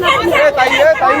ताई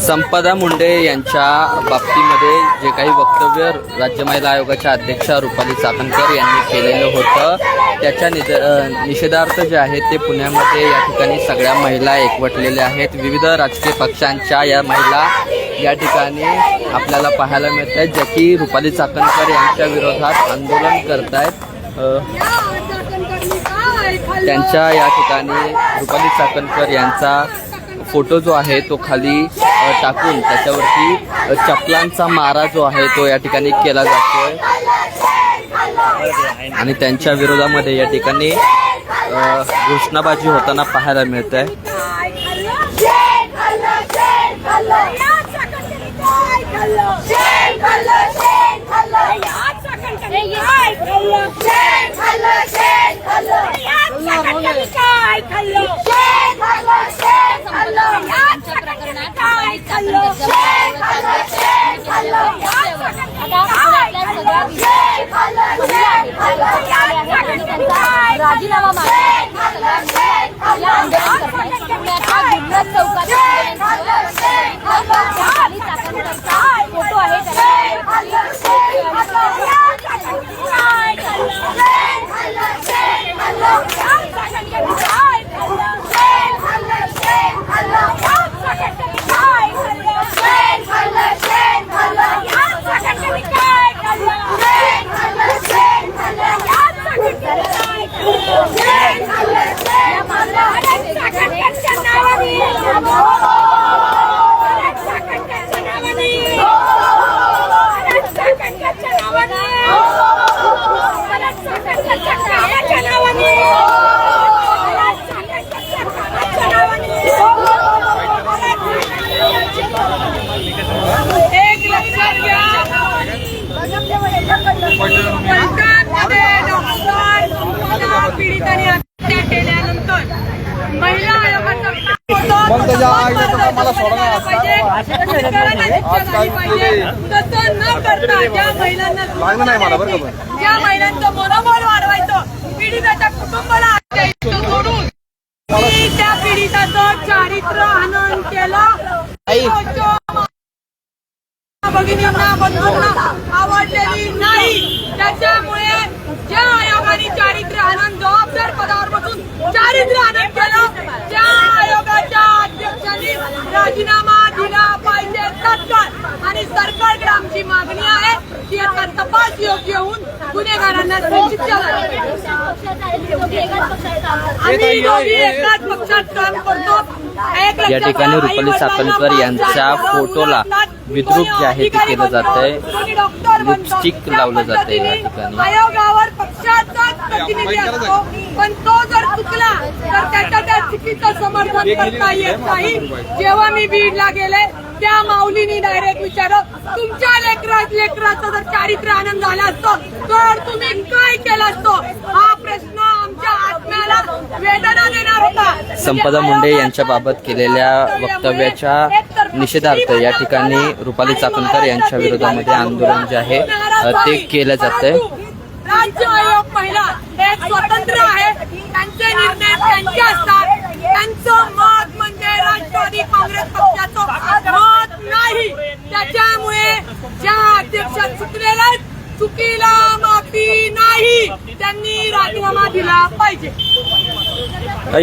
संपदा मुंडे यांच्या बाबतीमध्ये जे काही वक्तव्य राज्य महिला आयोगाच्या अध्यक्षा रुपाली चाकणकर यांनी केलेलं होतं त्याच्या निज निषेधार्थ जे आहे ते पुण्यामध्ये या ठिकाणी सगळ्या महिला एकवटलेल्या आहेत. विविध राजकीय पक्षांच्या या महिला या ठिकाणी आपल्याला पाहायला मिळत आहेत ज्या की रुपाली चाकणकर यांच्या विरोधात आंदोलन करत आहेत त्यांच्या या ठिकाणी रुपाली चाकणकर यांचा फोटो जो आहे तो खाली टाकून त्याच्यावरती चपलांचा मारा जो आहे तो या ठिकाणी केला जातोय. आणि त्यांच्या विरोधामध्ये या ठिकाणी घोषणाबाजी होताना पाहायला मिळत आहे काय खाल्लं जय खाल्लं जय खाल्लं या चाकणकरनी काय खाल्लं जय खाल्लं जय खाल्लं या चाकणकरनी काय खाल्लं जय खाल्लं जय खाल्लं या चाकणकरनी काय खाल्लं जय खाल्लं जय खाल्लं या चाकणकरनी काय खाल्लं जय खाल्लं जय खाल्लं या चाकणकरनी काय खाल्लं जय खाल्लं जय खाल्लं या चाकणकरनी काय राजीनामा फोटो आहे एक लक्षात घ्या पलटणमध्ये डॉक्टर संपदा पीडितांनी हत्या केल्यानंतर फोटो आहे. मग त्याच्या आईला मला सोडा ना. आजकाल तसं न करता ज्या महिलांना लागलं नाही मला बरं का पण. ज्या महिलांचं मनोबल वाढवायचं पीडिताच्या कुटुंबाला सोडून मी त्या पीडिताचं चारित्र्य हनन केलं. भगिनींना बंधूंना आवडलेली नाही. त्याच्यामुळे ज्या आयोगाने चारित्र्य आनंद जबाबदार पदावर बसून चारित्र्य आनंद केलं त्या आयोगाच्या अध्यक्षांनी राजीनामा दिला पाहिजे तत्काळ आणि सरकारकडे आमची मागणी आहे की याचा तपास योग्य होऊन गुन्हेगारांना शिक्षा झाली पाहिजे. आम्ही दोघी एकाच पक्षात काम करतो या ठिकाणी रुपाली आई-वडिलांना यांच्या फोटोला उभं विद्रूप जे आहे ते केलं जात आहे. लिपस्टिक लावलं लावलं जातंय या पद्धतीने ठिकाणी. आयोगावर पक्षाचाच प्रतिनिधी असतो पण तो जर चुकला तर त्याच्या त्या चुकीचं समर्थन करता येत नाही. जेव्हा मी बीडला गेले त्या माऊलीनी डायरेक्ट विचारलं तुमच्या लेकरा लेकराचा जर चारित्र्य आनंद झाला असतो तर तुम्ही काय केलं असतो? हा प्रश्न आमच्या आत्म्याला वेदना देणार होता. संपदा मुंडे यांच्या बाबत केलेल्या वक्तव्याच्या निषेधार्थ या ठिकाणी रुपाली चाकणकर यांच्या विरोधामध्ये आंदोलन जे आहे ते केलं जात आहे राज्य आयोग पहिला हे स्वतंत्र आहे. त्यांचे निर्णय त्यांचे असतात राष्ट्रवादी काँग्रेस पक्षाचं मत नाही. त्याच्यामुळे ज्या अध्यक्ष चुकलेल्या आहेत, चुकीला माफी नाही. त्यांनी राजीनामा दिला पाहिजे.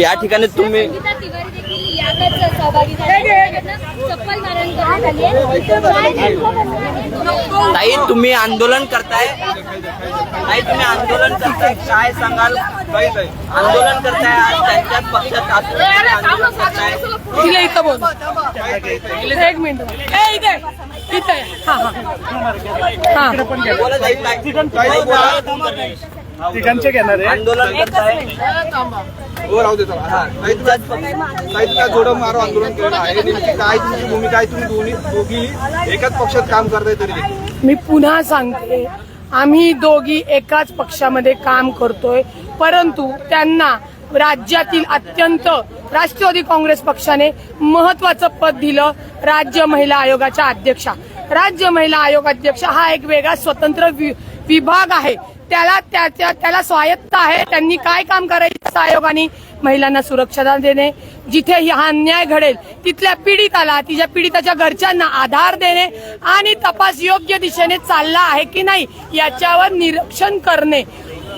या ठिकाणी तुम्ही सहभागी झाले. ताई तुम्ही आंदोलन करताय? ताई तुम्ही आंदोलन करताय. काय सांगाल? आंदोलन करताय आज त्यांच्याच पक्षात आंदोलन करताय. तिला इथं बोल. एक मिनिट इथे. इथे. हा हा. हा. बोला ताई, ताई. ताई, बोला. ठिकाणचे घेणार आहे. आंदोलन करताय. हो राहू दे चला. हा. ताई, तुम्ही- ताई, तुम्ही जोडं मारो आंदोलन केलं आहे. नेमकी काय तुमची भूमिका आहे? तुम्ही दोन्ही दोघी एकाच पक्षात काम करताय तरी. मी पुन्हा सांगते आम्ही दोघी एकाच पक्षामध्ये काम करतोय. परंतु त्यांना राज्यातील अत्यंत राष्ट्रवादी काँग्रेस पक्षाने महत्वाचं पद दिलं राज्य महिला आयोगाच्या अध्यक्षा. राज्य महिला आयोग अध्यक्ष हा एक वेगळा स्वतंत्र वि- विभाग आहे. त्याला त्याच्या त्याला स्वायत्त आहे. त्यांनी काय काम करायचं आयोगाने? महिलांना सुरक्षा देणे. जिथे हा अन्याय घडेल तिथल्या पीडिताला तिच्या पीडिताच्या घरच्यांना आधार देणे आणि तपास योग्य दिशेने चालला आहे की नाही याच्यावर निरीक्षण करणे.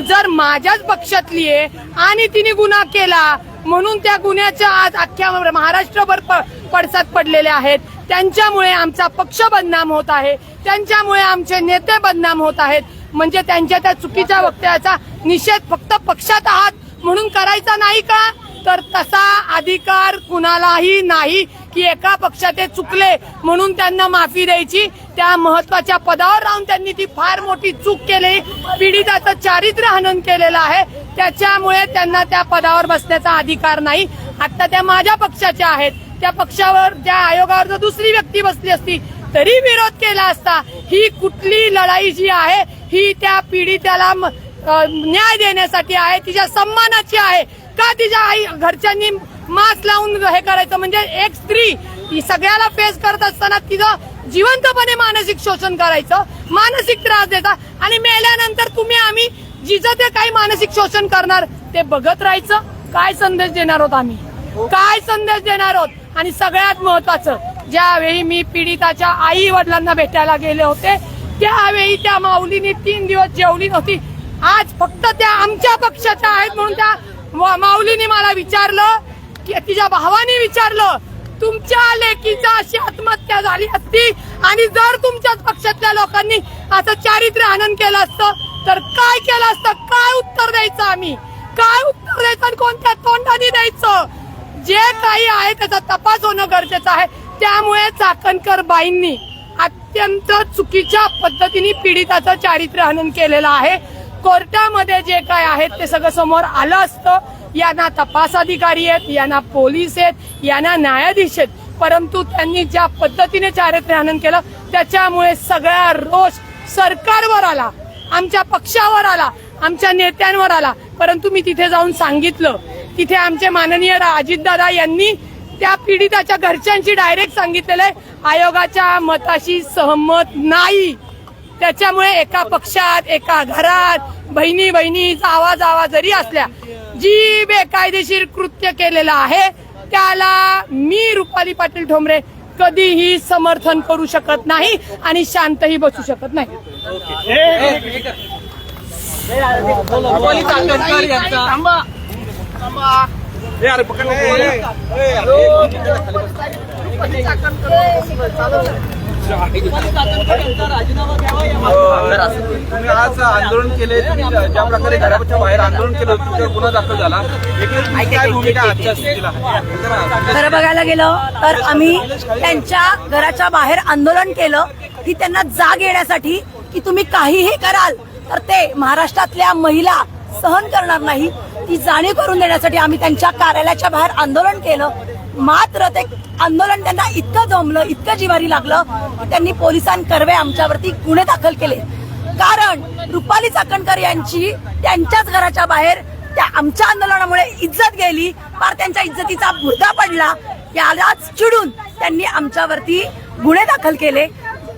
जर माझ्याच पक्षातली आहे आणि तिने गुन्हा केला म्हणून त्या गुन्ह्याच्या आज अख्ख्या महाराष्ट्रभर प- पडसाद पडलेले आहेत. त्यांच्यामुळे आमचा पक्ष बदनाम होत आहे. त्यांच्यामुळे आमचे नेते बदनाम होत आहेत. म्हणजे त्यांच्या त्या चुकीच्या वक्तव्याचा निषेध फक्त पक्षात आहात म्हणून करायचा नाही का? तर तसा अधिकार कुणालाही नाही की एका पक्षात ते चुकले म्हणून त्यांना माफी द्यायची. त्या महत्त्वाच्या पदावर राहून त्यांनी ती फार मोठी चूक केली. पीडिताचं चारित्र्य हनन केलेलं आहे. त्याच्यामुळे त्यांना त्या पदावर बसण्याचा अधिकार नाही. आता त्या माझ्या पक्षाच्या आहेत. त्या पक्षावर त्या आयोगावर जर दुसरी व्यक्ती बसली असती तरी विरोध केला असता ही कुठली लढाई जी आहे ही त्या पीडित्याला न्याय देण्यासाठी आहे तिच्या सन्मानाची आहे. का तिच्या आई घरच्यांनी मास्क लावून हे करायचं? म्हणजे एक स्त्री ही सगळ्याला फेस करत असताना तिचं जिवंतपणे मानसिक शोषण करायचं मानसिक त्रास देता आणि मेल्यानंतर तुम्ही आम्ही जिचं ते काही मानसिक शोषण करणार ते बघत राहायचं. काय संदेश देणार आहोत आम्ही? काय संदेश देणार आहोत? आणि सगळ्यात महत्वाचं ज्यावेळी मी पीडिताच्या आई वडिलांना भेटायला गेले होते त्यावेळी त्या माऊलीने तीन दिवस जेवली नव्हती. आज फक्त त्या आमच्या पक्षाच्या आहेत म्हणून त्या माऊलीने मला विचारलं की तिच्या भावाने विचारलं तुमच्या लेकीचा अशी आत्महत्या झाली असती आणि जर तुमच्याच पक्षातल्या लोकांनी असं चारित्र्य हनन केलं असतं तर काय केलं असतं? काय उत्तर द्यायचं आम्ही? काय उत्तर द्यायचं आणि कोणत्या तोंडाने द्यायचं? जे काही आहे त्याचा तपास होणं गरजेचं आहे. त्यामुळे चाकणकर बाईंनी अत्यंत चुकीच्या पद्धतीने पीडिताचं चारित्र्य हनन केलेलं आहे. कोर्टामध्ये जे काय आहेत ते सगळं समोर आलं असतं. यांना तपास अधिकारी आहेत यांना पोलीस आहेत यांना न्यायाधीश आहेत. परंतु त्यांनी ज्या पद्धतीने चारित्र्य हनन केलं त्याच्यामुळे सगळा रोष सरकारवर आला आमच्या पक्षावर आला आमच्या नेत्यांवर आला. परंतु मी तिथे जाऊन सांगितलं तिथे आमचे माननीय अजितदादा यांनी त्या पीडिताच्या घरच्यांशी डायरेक्ट सांगितलेलं आहे. आयोगाच्या मताशी सहमत नाही. त्याच्यामुळे एका पक्षात एका घरात बहिणी बहिणीचा आवाज आवाज जरी असल्या जी बेकायदेशीर कृत्य केलेलं आहे त्याला मी रुपाली पाटील ठोंबरे कधीही समर्थन करू शकत नाही आणि शांतही बसू शकत नाही. ए, अरे पकड तुम्ही आज आंदोलन केले तुम्ही ज्या प्रकारे घराच्या बाहेर आंदोलन केलं तुमच्यावर गुन्हा दाखल झाला. खरं बघायला गेलं तर आम्ही त्यांच्या घराच्या बाहेर आंदोलन केलं. की त्यांना जाग येण्यासाठी की तुम्ही काहीही कराल तर ते महाराष्ट्रातल्या महिला सहन करणार नाही. ती जाणीव करून देण्यासाठी आम्ही त्यांच्या कार्यालयाच्या बाहेर आंदोलन केलं. मात्र ते आंदोलन त्यांना इतकं जमलं इतकं जिवारी लागलं की त्यांनी पोलिसांकरवे आमच्यावरती गुन्हे दाखल केले. कारण रुपाली चाकणकर यांची त्यांच्याच घराच्या बाहेर त्या आमच्या आंदोलनामुळे इज्जत गेली फार त्यांच्या इज्जतीचा मुर्दा पडला. यालाच चिडून त्यांनी आमच्यावरती गुन्हे दाखल केले.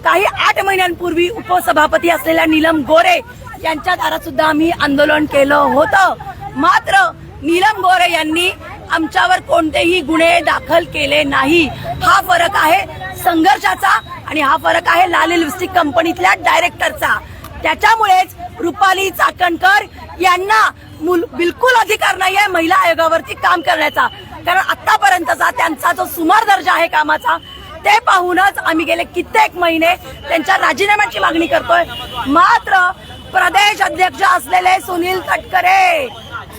काही आठ महिन्यांपूर्वी उपसभापती असलेल्या नीलम गोरे यांच्या दारात सुद्धा आम्ही आंदोलन केलं होतं. मात्र नीलम गोरे यांनी आमच्यावर कोणतेही गुन्हे दाखल केले नाही. हा फरक आहे संघर्षाचा आणि हा फरक आहे लाल लिपस्टिक कंपनीतल्या डायरेक्टरचा. त्याच्यामुळेच रुपाली चाकणकर यांना मुल- बिलकुल अधिकार नाहीये महिला आयोगावरती काम करण्याचा. कारण आतापर्यंतचा त्यांचा जो सुमार दर्जा आहे कामाचा ते पाहूनच आम्ही गेले कित्येक महिने त्यांच्या राजीनाम्याची मागणी करतोय. मात्र प्रदेश अध्यक्ष असलेले सुनील तटकरे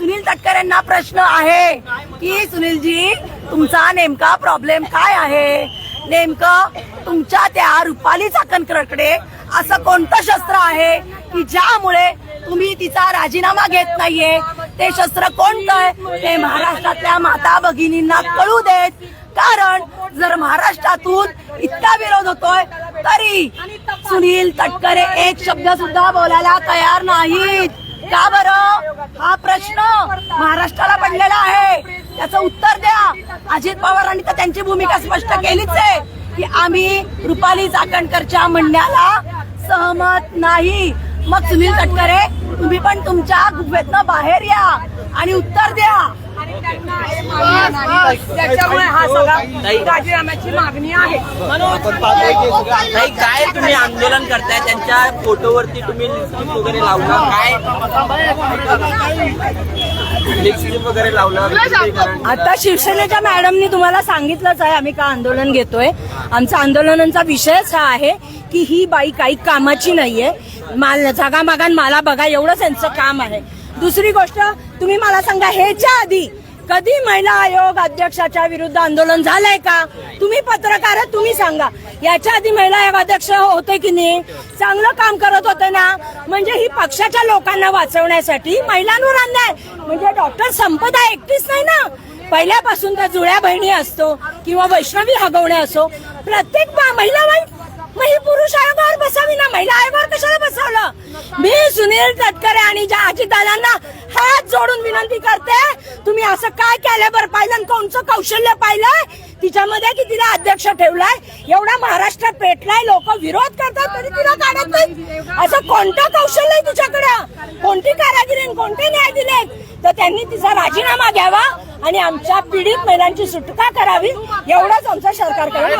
सुनील तटकरेंना प्रश्न आहे की सुनीलजी तुमचा नेमका प्रॉब्लेम काय आहे? नेमकं तुमच्या त्या रुपाली चाकणकरकडे असं कोणतं शस्त्र आहे की ज्यामुळे तुम्ही तिचा राजीनामा घेत नाहीये? ते शस्त्र कोणतं आहे? ते महाराष्ट्रातल्या माता भगिनींना कळू देत. कारण जर महाराष्ट्रातून इतका विरोध होतोय तरी सुनील तटकरे एक शब्द सुद्धा बोलायला तयार नाहीत. का बरं हा प्रश्न महाराष्ट्राला पडलेला आहे. त्याचं उत्तर द्या. अजित पवारांनी तर त्यांची भूमिका स्पष्ट केलीच आहे की आम्ही रुपाली चाकणकरच्या म्हणण्याला सहमत नाही. मग सुनील तटकरे तुम्ही पण तुमच्या गुफेतनं बाहेर या आणि उत्तर द्या. त्याच्यामुळे हा सगळा राजीनाम्याची मागणी आहे. नाही काय तुम्ही आंदोलन करताय? त्यांच्या फोटोवरती तुम्ही लिपस्टिक वगैरे लावला. काय? लिपस्टिक वगैरे लावला. आता शिवसेनेच्या मॅडमनी तुम्हाला सांगितलंच आहे आम्ही का आंदोलन घेतोय? आमचा आंदोलनाचा विषयच हा आहे की ही बाई काही कामाची नाहीये. माल जागा मागान मला बघा एवढंच त्यांचं काम आहे. दुसरी गोष्ट तुम्ही मला सांगा ह्याच्या आधी कधी महिला आयोग अध्यक्षाच्या विरुद्ध आंदोलन झालंय का? तुम्ही पत्रकार तुम्ही सांगा. याच्या आधी महिला आयोग अध्यक्ष होते की नाही? चांगलं काम करत होते ना? म्हणजे ही पक्षाच्या लोकांना वाचवण्यासाठी महिलांवर अन्याय. म्हणजे डॉक्टर संपदा एकटीच नाही ना? पहिल्यापासून त्या जुळ्या बहिणी असतो किंवा वैष्णवी हगवणे असो प्रत्येक बा- महिला बाई मग ही पुरुष आयोगावर बसावी ना? महिला आयोगावर कशाला बसवलं? मी सुनील तटकरे आणि ज्या अजितदादांना हात जोडून विनंती करते. तुम्ही असं काय केलं बरं पाहिलं कोणचं कौशल्य पाहिलंय? तिच्यामध्ये की तिला अध्यक्ष ठेवलाय? एवढा महाराष्ट्र पेटलाय लोक विरोध करतात तरी तिला काढत नाही. असं कोणतं कौशल्य आहे तुझ्याकडं कोणती कारागिरी कोणते न्याय दिले तर त्यांनी तिचा राजीनामा घ्यावा आणि आमच्या पीडित महिलांची सुटका करावी एवढंच आमचं आहे.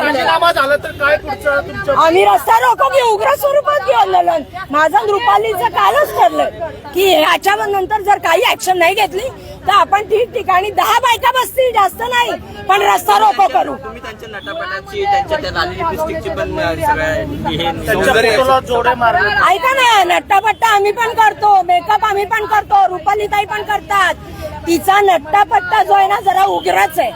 आम्ही रस्ता रोको की उग्र स्वरूपात घेऊ आंदोलन माझं रुपालीचं कालच ठरलं की याच्यावर नंतर जर काही ऍक्शन नाही घेतली तर आपण ठिकठिकाणी दहा बायका बसतील जास्त नाही पण रस्ता रोको करू. तुम्ही त्यांच्या नटापटाची त्यांच्या त्या लाली लिपस्टिकची पण अं, सगळ्या ऐका ना नट्टापट्टा आम्ही पण करतो मेकअप आम्ही पण करतो रुपालीताई पण करतात. तिचा नट्टापट्टा जो आहे ना जरा उग्रच आहे.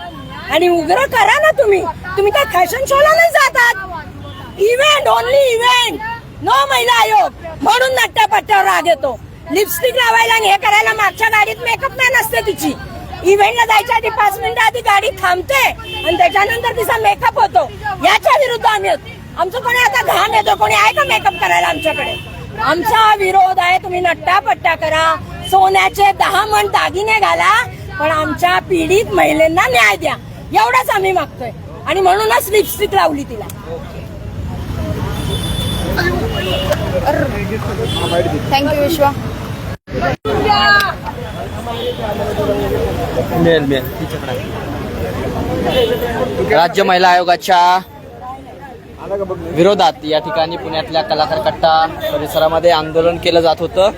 आणि उग्र करा ना तुम्ही. तुम्ही काय फॅशन शोला नाही जातात. इव्हेंट ओनली इव्हेंट नो महिला आयोग. म्हणून नट्टापट्ट्यावर राग येतो. लिपस्टिक लावायला हे करायला मागच्या गाडीत मेकअप मॅन असते तिची. इव्हेंटला जायच्या आधी पाच मिनिटं आधी गाडी थांबते आणि त्याच्यानंतर तिचा मेकअप होतो. याच्या विरुद्ध आम्ही आहोत. आमचं कोणी आता घाम येतो कोणी आहे का मेकअप करायला आमच्याकडे? आमचा विरोध आहे तुम्ही नट्टा पट्टा करा. सोन्याचे दहा मन दागिने घाला पण आमच्या पीडित महिलांना न्याय द्या. एवढाच आम्ही मागतोय. आणि म्हणूनच लिपस्टिक लावली तिला. थँक्यू विश्वा. मिळेल मिळेल. राज्य महिला आयोगाच्या विरोधात या ठिकाणी पुण्यातल्या कलाकार कट्टा परिसरामध्ये आंदोलन केलं जात होतं.